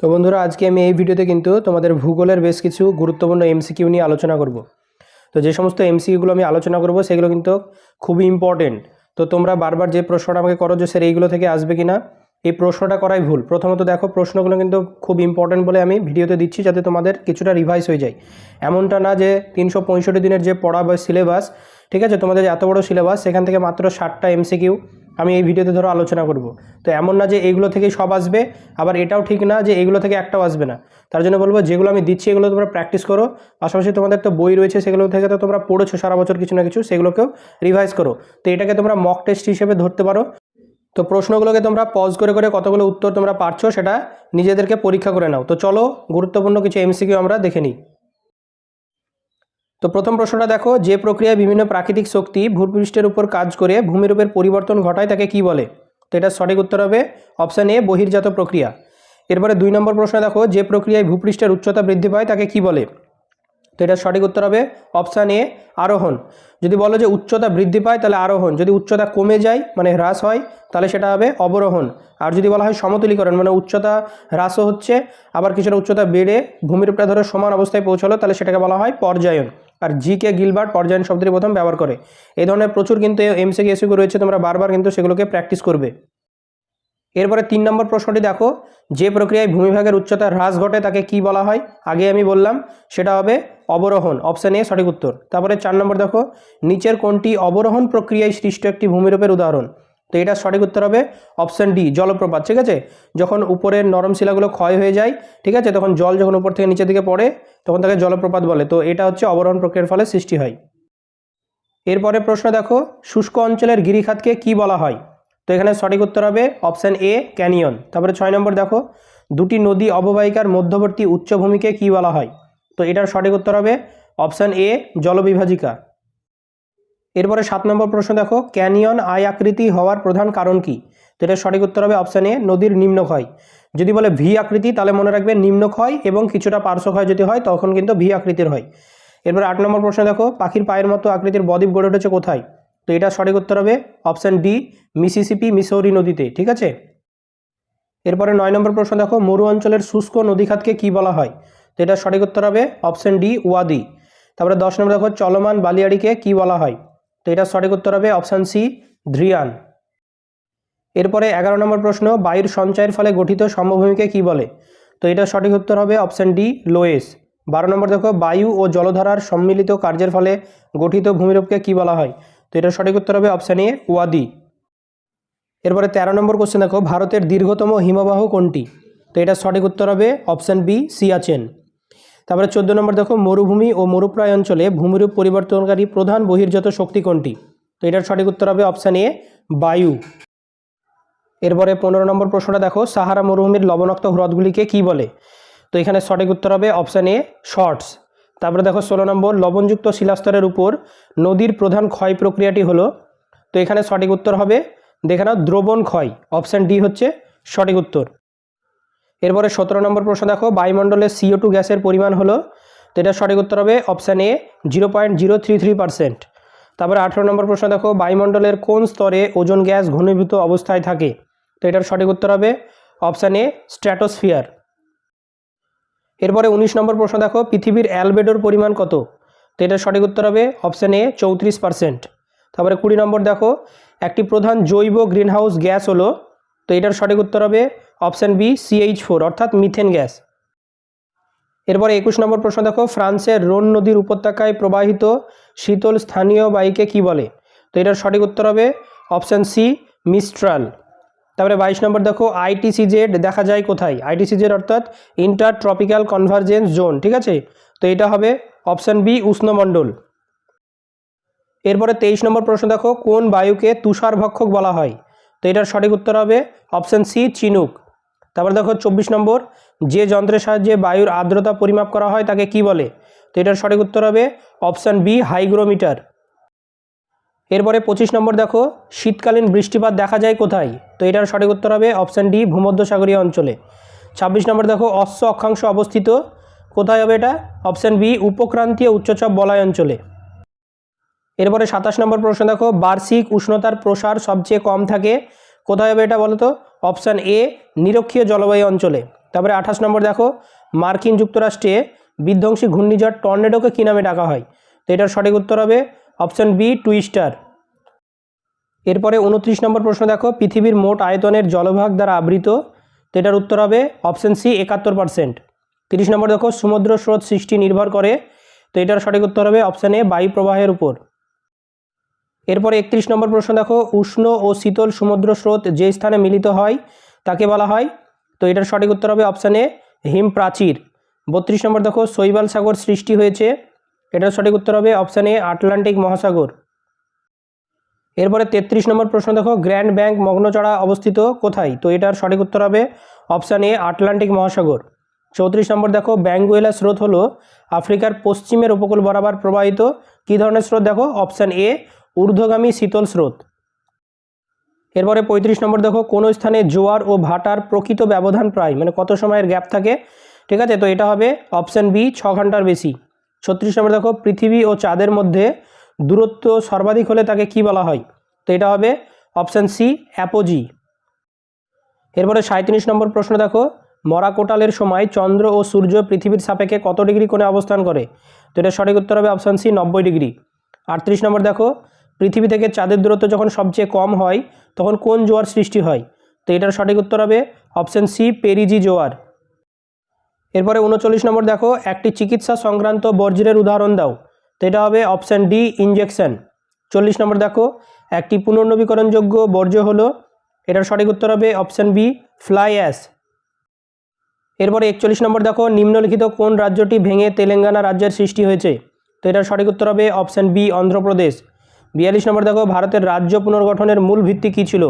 তো বন্ধুরা, আজকে আমি এই ভিডিওতে কিন্তু তোমাদের ভূগোলের বেশ কিছু গুরুত্বপূর্ণ এমসিকিউ নিয়ে আলোচনা করব। তো যে সমস্ত এমসিকিউগুলো আমি আলোচনা করব, সেগুলো কিন্তু খুবই ইম্পর্টেন্ট তো তোমরা বারবার যে প্রশ্নটা আমাকে করো যে স্যার এইগুলো থেকে আসবে কি না এই প্রশ্নটা করাই ভুল। প্রথমত দেখো, প্রশ্নগুলো কিন্তু খুব ইম্পর্টেন্ট বলে আমি ভিডিওতে দিচ্ছি যাতে তোমাদের কিছুটা রিভাইস হয়ে যায়। এমনটা না যে তিনশো পঁয়ষট্টি দিনের যে পড়া বা সিলেবাস ঠিক আছে? তোমাদের এত বড় সিলেবাস সেখান থেকে মাত্র ষাটটা এমসিকিউ আমি এই ভিডিওতে ধরো আলোচনা করব। তো এমন না যে এইগুলো থেকেই সব আসবে, আবার এটাও ঠিক না যে এইগুলো থেকে একটাও আসবে না। তার জন্য বলব, যেগুলো আমি দিচ্ছি এগুলো তোমরা প্র্যাকটিস করো। পাশাপাশি তোমাদের তো বই রয়েছে, সেগুলো থেকে তো তোমরা পড়েছো সারা বছর কিছু না কিছু, সেগুলোকেও রিভাইজ করো। তো এটাকে তোমরা মক টেস্ট হিসেবে ধরতে পারো। তো প্রশ্নগুলোকে তোমরা পজ করে করে কতগুলো উত্তর তোমরা পারছ, সেটা নিজেদেরকে পরীক্ষা করে নাও। তো চলো, গুরুত্বপূর্ণ কিছু এমসিকিউ আমরা দেখে নিই। তো প্রথম প্রশ্নটা দেখো, যে প্রক্রিয়ায় বিভিন্ন প্রাকৃতিক শক্তি ভূপৃষ্ঠের উপর কাজ করে ভূমিরূপের পরিবর্তন ঘটায়, তাকে কি বলে? তো এটা সঠিক উত্তর হবে অপশান এ বহির্জাত প্রক্রিয়া। এরপরে দুই নম্বর প্রশ্ন দেখো, যে প্রক্রিয়ায় ভূপৃষ্ঠের উচ্চতা বৃদ্ধি পায়, তাকে কি বলে? তো এটা সঠিক উত্তর হবে অপশান এ আরোহণ। যদি বলো যে উচ্চতা বৃদ্ধি পায়, তাহলে আরোহণ। যদি উচ্চতা কমে যায় মানে হ্রাস হয়, তাহলে সেটা হবে অবরোহণ। আর যদি বলা হয় সমতুলীকরণ মানে উচ্চতা হ্রাসও হচ্ছে, আবার কিছুটা উচ্চতা বেড়ে ভূমিরূপটা ধরে সমান অবস্থায় পৌঁছালো, তাহলে সেটাকে বলা হয় পর্যায়ন। আর জি কে গিলবার্ট পর্যায়ন শব্দটি প্রথম ব্যবহার করে। এই ধরনের প্রচুর কিন্তু এমসিকি এসিকিউ রয়েছে, তোমরা বারবার কিন্তু সেগুলোকে প্র্যাকটিস করবে। এরপরে তিন নম্বর প্রশ্নটি দেখো, যে প্রক্রিয়ায় ভূমিভাগের উচ্চতা হ্রাস ঘটে তাকে কি বলা হয়? আগে আমি বললাম, সেটা হবে অবরোহণ অপশান এ সঠিক উত্তর। তারপরে চার নম্বর দেখো, নিচের কোনটি অবরোহণ প্রক্রিয়ায় সৃষ্ট একটি ভূমিরূপের উদাহরণ? তো এটা সঠিক উত্তর হবে অপশান ডি, জলপ্রপাত, ঠিক আছে? যখন উপরের নরম শিলাগুলো ক্ষয় হয়ে যায়, ঠিক আছে? তখন জল যখন উপর থেকে নিচের দিকে পড়ে, তখন তাকে জলপ্রপাত বলে। তো এটা হচ্ছে অবরোহণ প্রক্রিয়ার ফলে সৃষ্টি হয়। এরপরে প্রশ্ন দেখো, শুষ্ক অঞ্চলের গিরিখাতকে কি বলা হয়? তো এখানে সঠিক উত্তর হবে অপশান এ, ক্যানিয়ন। তারপরে ছয় নম্বর দেখো, দুটি নদী অববাহিকার মধ্যবর্তী উচ্চভূমিকে কি বলা হয়? তো এটার সঠিক উত্তর হবে অপশান এ, জলবিভাজিকা। এরপরে সাত নম্বর প্রশ্ন দেখো, ক্যানিয়ন আয় আকৃতি হওয়ার প্রধান কারণ কি? তো এটা সঠিক উত্তর হবে অপশান এ নদীর নিম্নক্ষয়। যদি বলে ভি আকৃতি, তাহলে মনে রাখবে নিম্নক্ষয় এবং কিছুটা পার্শ্বক্ষয় যদি হয়, তখন কিন্তু ভি আকৃতির হয়। এরপর আট নম্বর প্রশ্ন দেখো, পাখির পায়ের মতো আকৃতির বদ্বীপ গড়ে উঠেছে কোথায়? তো এটা সঠিক উত্তর হবে অপশান ডি মিসিসিপি, মিসৌরি নদীতে, ঠিক আছে? এরপরে নয় নম্বর প্রশ্ন দেখো, মরু অঞ্চলের শুষ্ক নদীখাতকে কি বলা হয়? তো এটা সঠিক উত্তর হবে অপশান ডি ওয়াদি তারপরে দশ নম্বর দেখো, চলমান বালিয়াড়িকে কি বলা হয়? এটা সঠিক উত্তর হবে অপশান সি ধ্রিয়ান এরপরে এগারো নম্বর প্রশ্ন, বায়ুর সঞ্চয়ের ফলে গঠিত সমভূমিকে কি বলে? তো এটা সঠিক উত্তর হবে অপশান ডি, লোয়েস। বারো নম্বর দেখো, বায়ু ও জলধারার সম্মিলিত কার্যের ফলে গঠিত ভূমিরূপকে কি বলা হয়? তো এটা সঠিক উত্তর হবে অপশান এ ওয়াদি এরপরে তেরো নম্বর কোশ্চেন দেখো, ভারতের দীর্ঘতম হিমবাহ কোনটি? তো এটা সঠিক উত্তর হবে অপশান বি, সিয়াচেন। তারপরে চোদ্দ নম্বর দেখো, মরুভূমি ও মরুপ্রায় অঞ্চলে ভূমিরূপ পরিবর্তনকারী প্রধান বহির্জাত শক্তি কোনটি? তো এটার সঠিক উত্তর হবে অপশান এ বায়ু। এরপরে পনেরো নম্বর প্রশ্নটা দেখো, সাহারা মরুভূমির লবণাক্ত হ্রদগুলিকে কি বলে? তো এখানে সঠিক উত্তর হবে অপশান এ শর্টস তারপরে দেখো, ষোলো নম্বর, লবণযুক্ত শিলাস্তরের উপর নদীর প্রধান ক্ষয় প্রক্রিয়াটি হলো, তো এখানে সঠিক উত্তর হবে, দেখে নাও, দ্রবণ ক্ষয়। অপশান ডি হচ্ছে সঠিক উত্তর। এরপরে সতেরো নম্বর প্রশ্ন দেখো, বায়ুমণ্ডলে সিও টু গ্যাসের পরিমাণ হলো, তো এটা সঠিক উত্তর হবে option A zero point zero three three percent তারপরে আঠেরো নম্বর প্রশ্ন দেখো, বায়ুমণ্ডলের কোন স্তরে ওজন গ্যাস ঘনীভূত অবস্থায় থাকে? তো এটার সঠিক উত্তর হবে অপশান এ স্ট্র্যাটোস্ফিয়ার এরপরে উনিশ নম্বর প্রশ্ন দেখো, পৃথিবীর অ্যালবেডোর পরিমাণ কত? তো এটার সঠিক উত্তর হবে অপশান এ চৌত্রিশ পার্সেন্ট তারপরে কুড়ি নম্বর দেখো, একটি প্রধান জৈব গ্রিনহাউস গ্যাস হলো, তো এটার সঠিক উত্তর হবে অপশান বি সিএইচ ফোর অর্থাৎ মিথেন গ্যাস। এরপরে একুশ নম্বর প্রশ্ন দেখো, ফ্রান্সের রোন নদীর উপত্যকায় প্রবাহিত শীতল স্থানীয় বায়ুকে কি বলে? তো এটার সঠিক উত্তর হবে অপশান সি মিস্ট্রাল তারপরে বাইশ নম্বর দেখো আইটিসি জেড দেখা যায় কোথায়? আইটিসি জেড অর্থাৎ ইন্টার ট্রপিক্যাল কনভার্জেন্স জোন, ঠিক আছে? তো এটা হবে অপশান বি, উষ্ণমণ্ডল। এরপরে তেইশ নম্বর প্রশ্ন দেখো, কোন বায়ুকে তুষার ভক্ষক বলা হয়? তো এটার সঠিক উত্তর হবে অপশান সি, চিনুক। তারপরে দেখো চব্বিশ নম্বর, যে যন্ত্রের সাহায্যে বায়ুর আর্দ্রতা পরিমাপ করা হয় তাকে কি বলে? তো এটার সঠিক উত্তর হবে অপশান বি হাইগ্রোমিটার এরপরে পঁচিশ নম্বর দেখো, শীতকালীন বৃষ্টিপাত দেখা যায় কোথায়? তো এটার সঠিক উত্তর হবে অপশান ডি ভূমধ্যসাগরীয় অঞ্চলে। ছাব্বিশ নম্বর দেখো, অশ্ব অক্ষাংশ অবস্থিত। কোথায় হবে এটা? অপশান বি উপক্রান্তীয় উচ্চচাপ বলয় অঞ্চলে। এরপরে সাতাশ নম্বর প্রশ্ন দেখো, বার্ষিক উষ্ণতার প্রসার সবচেয়ে কম থাকে কোথায় হবে এটা বলো তো? অপশান এ, নিরক্ষীয় জলবায়ু অঞ্চলে। তারপরে আঠাশ নম্বর দেখো, মার্কিন যুক্তরাষ্ট্রে বিধ্বংসী ঘূর্ণিঝড় টর্নেডোকে কী নামে ডাকা হয়? তো এটার সঠিক উত্তর হবে অপশান বি, টুইস্টার। এরপরে উনত্রিশ নম্বর প্রশ্ন দেখো, পৃথিবীর মোট আয়তনের জলভাগ দ্বারা আবৃত। তো এটার উত্তর হবে অপশান সি, একাত্তর পার্সেন্ট। তিরিশ নম্বর দেখো, সমুদ্র স্রোত সৃষ্টি নির্ভর করে। তো এটার সঠিক উত্তর হবে অপশান এ বায়ু প্রবাহের উপর। এরপরে একত্রিশ নম্বর প্রশ্ন দেখো, উষ্ণ ও শীতল সমুদ্র স্রোত যে স্থানে মিলিত হয় তাকে বলা হয়। তো এটার সঠিক উত্তর হবে অপশান এ, হিম প্রাচীর। বত্রিশ নম্বর দেখো, শৈবাল সাগর সৃষ্টি হয়েছে। এটার সঠিক উত্তর হবে অপশান এ, আটলান্টিক মহাসাগর। এরপরে তেত্রিশ নম্বর প্রশ্ন দেখো, গ্র্যান্ড ব্যাংক মগ্নচড়া অবস্থিত কোথায়? তো এটার সঠিক উত্তর হবে অপশান এ, আটলান্টিক মহাসাগর। চৌত্রিশ নম্বর দেখো, ব্যাঙ্গুয়েলা স্রোত হলো আফ্রিকার পশ্চিমের উপকূল বরাবর প্রবাহিত। কী ধরনের স্রোত দেখো? অপশান এ ঊর্ধ্বগামী শীতল স্রোত। এরপরে পঁয়ত্রিশ নম্বর দেখো, কোনো স্থানে জোয়ার ও ভাটার প্রকৃত ব্যবধান প্রায়? মানে কত সময়ের গ্যাপ থাকে? ঠিক আছে, তো এটা হবে অপশান বি, ছ ঘণ্টার বেশি। ছত্রিশ নম্বর দেখো, পৃথিবী ও চাঁদের মধ্যে দূরত্ব সর্বাধিক হলে তাকে কি বলা হয়? তো এটা হবে অপশান সি, অ্যাপোজি। এরপরে সাঁত্রিশ নম্বর প্রশ্ন দেখো মরা কোটালের সময় চন্দ্র ও সূর্য পৃথিবীর সাপেক্ষে কত ডিগ্রি কোণে অবস্থান করে? তো এটা সঠিক উত্তর হবে অপশান সি, নব্বই ডিগ্রি। আটত্রিশ নম্বর দেখো পৃথিবী থেকে চাঁদের দূরত্ব যখন সবচেয়ে কম হয়, তখন কোন জোয়ার সৃষ্টি হয়? তো এটার সঠিক উত্তর হবে অপশান সি, পেরিজি জোয়ার। এরপরে উনচল্লিশ নম্বর দেখো, একটি চিকিৎসা সংক্রান্ত বর্জ্যের উদাহরণ দাও। তো এটা হবে অপশান ডি, ইনজেকশন। চল্লিশ নম্বর দেখো, একটি পুনর্নবীকরণযোগ্য বর্জ্য হলো, এটার সঠিক উত্তর হবে অপশান বি, ফ্লাই অ্যাশ। এরপরে একচল্লিশ নম্বর দেখো, নিম্নলিখিত কোন রাজ্যটি ভেঙে তেলেঙ্গানা রাজ্যের সৃষ্টি হয়েছে? তো এটার সঠিক উত্তর হবে অপশান বি, অন্ধ্রপ্রদেশ। বিয়াল্লিশ নম্বর দেখো, ভারতের রাজ্য পুনর্গঠনের মূল ভিত্তি কী ছিল?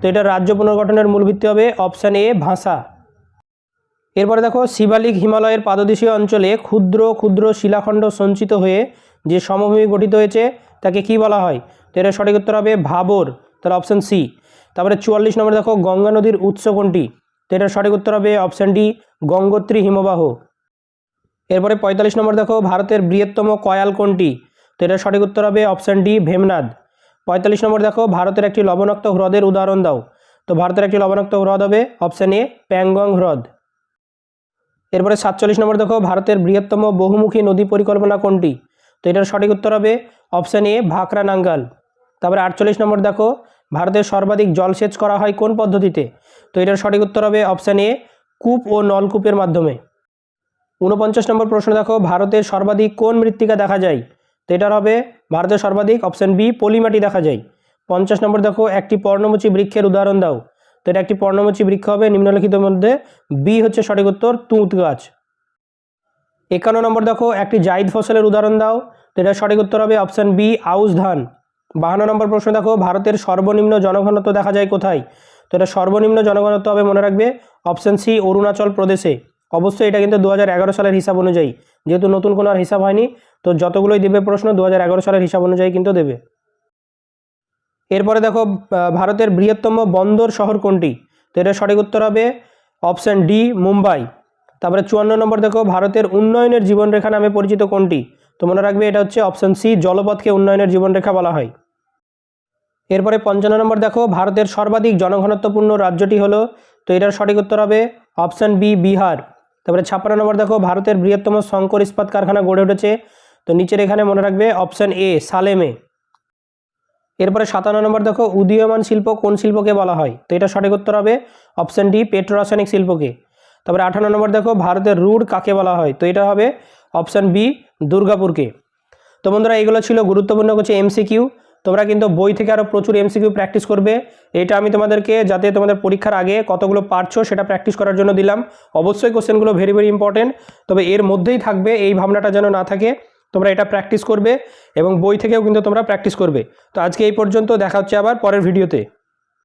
তো এটা রাজ্য পুনর্গঠনের মূল ভিত্তি হবে অপশান এ ভাষা। এরপরে দেখো, শিবালিক হিমালয়ের পাদদেশীয় অঞ্চলে ক্ষুদ্র ক্ষুদ্র শিলাখণ্ড সঞ্চিত হয়ে যে সমভূমি গঠিত হয়েছে, তাকে কি বলা হয়? তো এটার সঠিক উত্তর হবে ভাবর তার অপশান সি তারপরে চুয়াল্লিশ নম্বর দেখো, গঙ্গা নদীর উৎস কোনটি? তো এটার সঠিক উত্তর হবে অপশান ডি গঙ্গোত্রী হিমবাহ। এরপরে পঁয়তাল্লিশ নম্বর দেখো, ভারতের বৃহত্তম কয়াল কোনটি? তো এটার সঠিক উত্তর হবে অপশান ডি ভেমনাদ পঁয়তাল্লিশ নম্বর দেখো, ভারতের একটি লবণাক্ত হ্রদের উদাহরণ দাও। তো ভারতের একটি লবণাক্ত হ্রদ হবে অপশান এ প্যাংগং হ্রদ। এরপরে সাতচল্লিশ নম্বর দেখো, ভারতের বৃহত্তম বহুমুখী নদী পরিকল্পনা কোনটি? তো এটার সঠিক উত্তর হবে অপশান এ ভাকরা নাঙ্গাল। তারপরে আটচল্লিশ নম্বর দেখো, ভারতের সর্বাধিক জলসেচ করা হয় কোন পদ্ধতিতে? তো এটার সঠিক উত্তর হবে অপশান এ কূপ ও নলকূপের মাধ্যমে। ঊনপঞ্চাশ নম্বর প্রশ্ন দেখো, ভারতের সর্বাধিক কোন মৃত্তিকা দেখা যায়? তো এটার হবে ভারতের সর্বাধিক অপশান বি পলিমাটি দেখা যায়। পঞ্চাশ নম্বর দেখো, একটি পর্ণমোচী বৃক্ষের উদাহরণ দাও। তো এটা একটি পর্ণমোচী বৃক্ষ হবে নিম্নলিখিতের মধ্যে বি হচ্ছে সঠিক উত্তর, তুঁত গাছ। একান্ন নম্বর দেখো, একটি জাইদ ফসলের উদাহরণ দাও। তো এটার সঠিক উত্তর হবে অপশান বি আউশ ধান। বাহান্ন নম্বর প্রশ্ন দেখো, ভারতের সর্বনিম্ন জনঘনত্ব দেখা যায় কোথায়? তো এটা সর্বনিম্ন জনঘনত্ব হবে মনে রাখবে অপশান সি অরুণাচল প্রদেশে। অবশ্যই এটা কিন্তু দু হাজার এগারো সালের হিসাব অনুযায়ী। যেহেতু নতুন কোনো আর হিসাব হয়নি, তো যতগুলোই দেবে প্রশ্ন দু হাজার এগারো সালের হিসাব অনুযায়ী কিন্তু দেবে। এরপরে দেখো ভারতের বৃহত্তম বন্দর শহর কোনটি? তো এটা সঠিক উত্তর হবে অপশান ডি, মুম্বাই। তারপরে চুয়ান্ন নম্বর দেখো, ভারতের উন্নয়নের জীবনরেখা নামে পরিচিত কোনটি? তো মনে রাখবে এটা হচ্ছে অপশান সি, জলপথকে উন্নয়নের জীবনরেখা বলা হয়। এরপরে পঞ্চান্ন নম্বর দেখো, ভারতের সর্বাধিক জনঘনত্বপূর্ণ রাজ্যটি হলো, তো এটার সঠিক উত্তর হবে অপশান বি, বিহার। তারপরে ছাপ্পান্ন নম্বর দেখো, ভারতের বৃহত্তম শঙ্কর ইস্পাত কারখানা গড়ে উঠেছে। তো নিচের এখানে মনে রাখবে অপশান এ সালেমে এরপরে সাতান্ন নম্বর দেখো, উদীয়মান শিল্প কোন শিল্পকে বলা হয়? তো এটা সঠিক উত্তর হবে অপশান ডি পেট্রোরাসায়নিক শিল্পকে। তারপরে আঠান্ন নম্বর দেখো, ভারতের রুড কাকে বলা হয়? তো এটা হবে অপশান বি দুর্গাপুরকে। তো বন্ধুরা, এইগুলো ছিল গুরুত্বপূর্ণ কিছু এমসিকিউ তোমরা কিন্তু বই থেকে আরও প্রচুর এমসিকিউ প্র্যাকটিস করবে। এটা আমি তোমাদেরকে যাতে তোমাদের পরীক্ষার আগে কতগুলো পারছ সেটা প্র্যাকটিস করার জন্য দিলাম। অবশ্যই কোশ্চেনগুলো ভেরি ভেরি ইম্পর্টেন্ট তবে এর মধ্যেই থাকবে, এই ভাবনাটা যেন না থাকে, তোমরা এটা প্র্যাকটিস করবে এবং বই থেকেও কিন্তু তোমরা প্র্যাকটিস করবে। তো আজকে এই পর্যন্ত, দেখা হচ্ছে আবার পরের ভিডিওতে